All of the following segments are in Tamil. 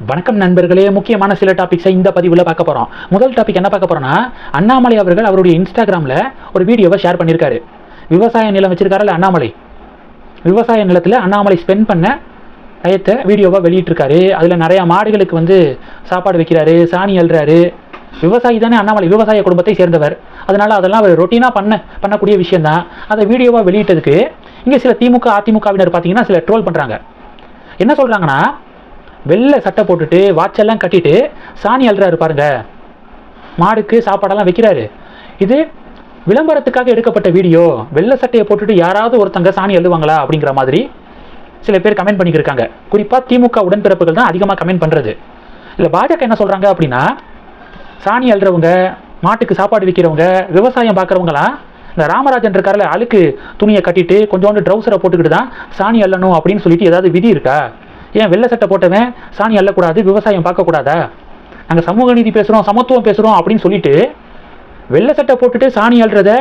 வணக்கம் நண்பர்களே முக்கியமான சில டாபிக்ஸை இந்த பதிவில் பார்க்க போகிறோம் முதல் டாபிக் என்ன பார்க்க போகிறோன்னா அண்ணாமலை அவர்கள் அவருடைய இன்ஸ்டாகிராமில் ஒரு வீடியோவை ஷேர் பண்ணியிருக்காரு விவசாய நிலம் வச்சிருக்காருல்ல அண்ணாமலை? விவசாய நிலத்தில் அண்ணாமலை ஸ்பெண்ட் பண்ண டயத்தை வீடியோவாக வெளியிட்டிருக்காரு. அதில் நிறையா மாடுகளுக்கு வந்து சாப்பாடு வைக்கிறாரு சாணி அள்ளுறாரு. விவசாயி தானே அண்ணாமலை விவசாய குடும்பத்தை சேர்ந்தவர். அதனால் அதெல்லாம் அவர் ரொட்டீனாக பண்ண பண்ணக்கூடிய விஷயந்தான் அதை வீடியோவாக வெளியிட்டதுக்கு இங்கே சில திமுக அதிமுகவினர் பார்த்தீங்கன்னா சில ட்ரோல் பண்ணுறாங்க என்ன சொல்கிறாங்கன்னா வெள்ளை சட்டை போட்டுட்டு வாட்செல்லாம் கட்டிட்டு சாணி அழுறாரு பாருங்க. மாடுக்கு சாப்பாடெல்லாம் வைக்கிறாரு. இது விளம்பரத்துக்காக எடுக்கப்பட்ட வீடியோ. வெள்ளை சட்டையை போட்டுட்டு யாராவது ஒருத்தங்க சாணி அள்ளுவாங்களா அப்படிங்கிற மாதிரி சில பேர் கமெண்ட் பண்ணிக்கிருக்காங்க. குறிப்பாக திமுக உடன்பிறப்புகள் தான் அதிகமாக கமெண்ட் பண்ணுறது இல்லை பாஜக என்ன சொல்கிறாங்க அப்படின்னா சாணி அள்ளுறவங்க மாட்டுக்கு சாப்பாடு விற்கிறவங்க விவசாயம் பார்க்குறவங்களாம் இந்த ராமராஜன் இருக்கார்ல அழுக்கு துணியை கட்டிட்டு கொஞ்சோண்டு ட்ரௌசரை போட்டுக்கிட்டு தான் சாணி அள்ளணும் அப்படின்னு சொல்லிட்டு ஏதாவது விதி இருக்கா? ஏன் வெள்ளை சட்டை போட்டவன் சாணி அள்ளக்கூடாது விவசாயம் பார்க்கக்கூடாதா? நாங்கள் சமூக நீதி பேசுகிறோம் சமத்துவம் பேசுகிறோம் அப்படின்னு சொல்லிட்டு வெள்ளை சட்டை போட்டுட்டு சாணி அள்ளுறத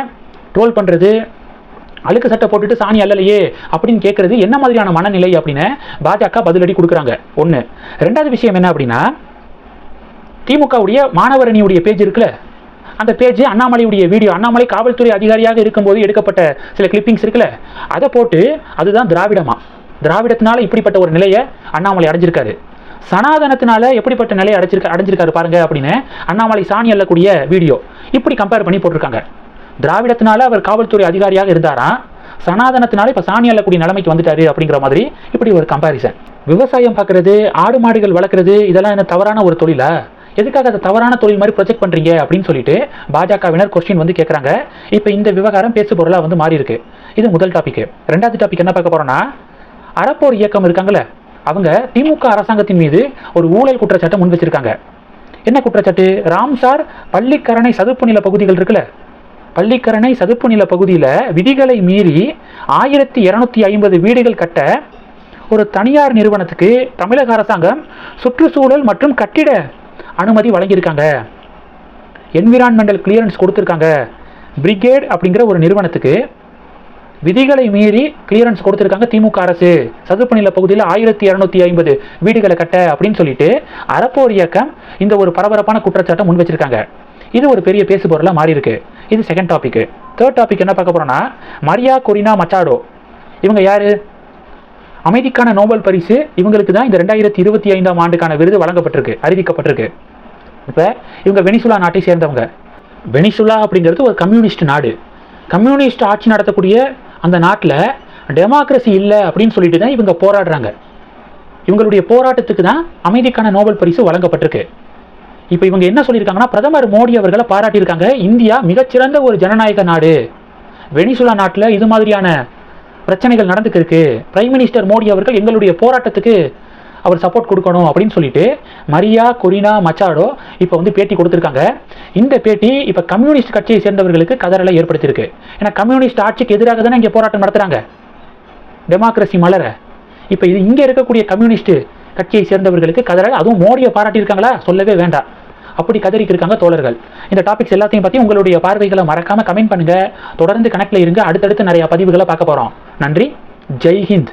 ட்ரோல் பண்ணுறது அழுக்கு சட்டை போட்டுட்டு சாணி அள்ளலையே அப்படின்னு கேட்குறது என்ன மாதிரியான மனநிலை அப்படின்னு பாஜக பதிலடி கொடுக்குறாங்க. ஒன்று ரெண்டாவது விஷயம் என்ன அப்படின்னா திமுகவுடைய மாணவர் அணியுடைய பேஜ் இருக்குல்ல அந்த பேஜ் அண்ணாமலையுடைய வீடியோ அண்ணாமலை காவல்துறை அதிகாரியாக இருக்கும்போது எடுக்கப்பட்ட சில கிளிப்பிங்ஸ் இருக்குல்ல அதை போட்டு அதுதான் திராவிடமா? திராவிடத்தினால இப்படிப்பட்ட ஒரு நிலையை அண்ணாமலை அடைஞ்சிருக்காரு. சனாதனத்தினால எப்படிப்பட்ட நிலையை அடைச்சிருக்க அடைஞ்சிருக்காரு பாருங்க அப்படின்னு அண்ணாமலை சாணி அள்ளக்கூடிய வீடியோ இப்படி கம்பேர் பண்ணி போட்டிருக்காங்க. திராவிடத்தினால அவர் காவல்துறை அதிகாரியாக இருந்தாராம் சனாதனத்தினால இப்போ சாணி அள்ளக்கூடிய நிலைமைக்கு வந்துட்டாரு அப்படிங்கிற மாதிரி இப்படி ஒரு கம்பாரிசன் விவசாயம் பார்க்கறது ஆடு மாடுகள் வளர்க்குறது இதெல்லாம் என்ன தவறான ஒரு தொழிலா? எதுக்காக அதை தவறான தொழில் மாதிரி ப்ரொஜெக்ட் பண்ணுறீங்க அப்படின்னு சொல்லிட்டு பாஜகவினர் கொஸ்டின் வந்து கேட்குறாங்க இப்போ இந்த விவகாரம் பேசு பொருளாக வந்து மாறி இருக்கு இது முதல் டாபிக் ரெண்டாவது டாபிக் என்ன பார்க்க போகிறோன்னா அறப்போர் இயக்கம் இருக்காங்கல்ல அவங்க திமுக அரசாங்கத்தின் மீது ஒரு ஊழல் குற்றச்சாட்டை முன் வச்சிருக்காங்க. என்ன குற்றச்சாட்டு? ராம்சார் பள்ளிக்கரணை சதுப்பு நில பகுதிகள் இருக்குல்ல பள்ளிக்கரணை சதுப்பு நில பகுதியில் விதிகளை மீறி ஆயிரத்தி இரநூத்தி ஐம்பது வீடுகள் கட்ட ஒரு தனியார் நிறுவனத்துக்கு தமிழக அரசாங்கம் சுற்றுச்சூழல் மற்றும் கட்டிட அனுமதி வழங்கியிருக்காங்க. என்விரான்மெண்டல் கிளியரன்ஸ் கொடுத்துருக்காங்க. பிரிகேட் அப்படிங்கிற ஒரு நிறுவனத்துக்கு விதிகளை மீறி கிளியரன்ஸ் கொடுத்துருக்காங்க திமுக அரசு. சதுப்பு நில பகுதியில் ஆயிரத்தி இரநூத்தி ஐம்பது வீடுகளை கட்ட அப்படின்னு சொல்லிட்டு அறப்போர் இயக்கம் இந்த ஒரு பரபரப்பான குற்றச்சாட்டை முன் வச்சிருக்காங்க. இது ஒரு பெரிய பேசு பொருளாக மாறி இருக்கு இது செகண்ட் டாபிக் தேர்ட் டாபிக் என்ன பார்க்க போறோம்னா மரியா கொரினா மச்சாடோ. இவங்க யாரு? அமைதிக்கான நோபல் பரிசு இவங்களுக்கு தான் இந்த ரெண்டாயிரத்தி இருபத்தி ஐந்தாம் ஆண்டுக்கான விருது வழங்கப்பட்டிருக்கு அறிவிக்கப்பட்டிருக்கு. இப்போ இவங்க வெனிசுலா நாட்டை சேர்ந்தவங்க. வெனிசுலா அப்படிங்கிறது ஒரு கம்யூனிஸ்ட் நாடு. கம்யூனிஸ்ட் ஆட்சி நடத்தக்கூடிய அந்த நாட்டில் டெமோக்ரஸி இல்லை அப்படின்னு சொல்லிட்டு தான் இவங்க போராடுறாங்க. இவங்களுடைய போராட்டத்துக்கு தான் அமைதிக்கான நோபல் பரிசு வழங்கப்பட்டிருக்கு. இப்போ இவங்க என்ன சொல்லியிருக்காங்கன்னா பிரதமர் மோடி அவர்களை பாராட்டியிருக்காங்க. இந்தியா மிகச்சிறந்த ஒரு ஜனநாயக நாடு. வெனிசுலா நாட்டில் இது மாதிரியான பிரச்சனைகள் நடந்துக்கு இருக்கு பிரைம் மினிஸ்டர் மோடி அவர்கள் எங்களுடைய போராட்டத்துக்கு அவர் சப்போர்ட் கொடுக்கணும் அப்படின்னு சொல்லிட்டு மரியா கொரினா மச்சாடோ இப்போ வந்து பேட்டி கொடுத்துருக்காங்க. இந்த பேட்டி இப்போ கம்யூனிஸ்ட் கட்சியை சேர்ந்தவர்களுக்கு கதறலை ஏற்படுத்தியிருக்கு. ஏன்னா கம்யூனிஸ்ட் ஆட்சிக்கு எதிராக தானே இங்கே போராட்டம் நடத்துகிறாங்க டெமோக்ரஸி மலர. இப்போ இது இங்கே இருக்கக்கூடிய கம்யூனிஸ்ட் கட்சியை சேர்ந்தவர்களுக்கு கதறல் அதுவும் மோடியை பாராட்டியிருக்காங்களா? சொல்லவே வேண்டாம். அப்படி கதறிக்கிருக்காங்க தோழர்கள். இந்த டாபிக்ஸ் எல்லாத்தையும் பற்றி உங்களுடைய பார்வைகளை மறக்காமல் கமெண்ட் பண்ணுங்கள் தொடர்ந்து கணக்கில் இருங்க. அடுத்தடுத்து நிறையா பதிவுகளை பார்க்க போகிறோம் நன்றி. ஜெய்ஹிந்த்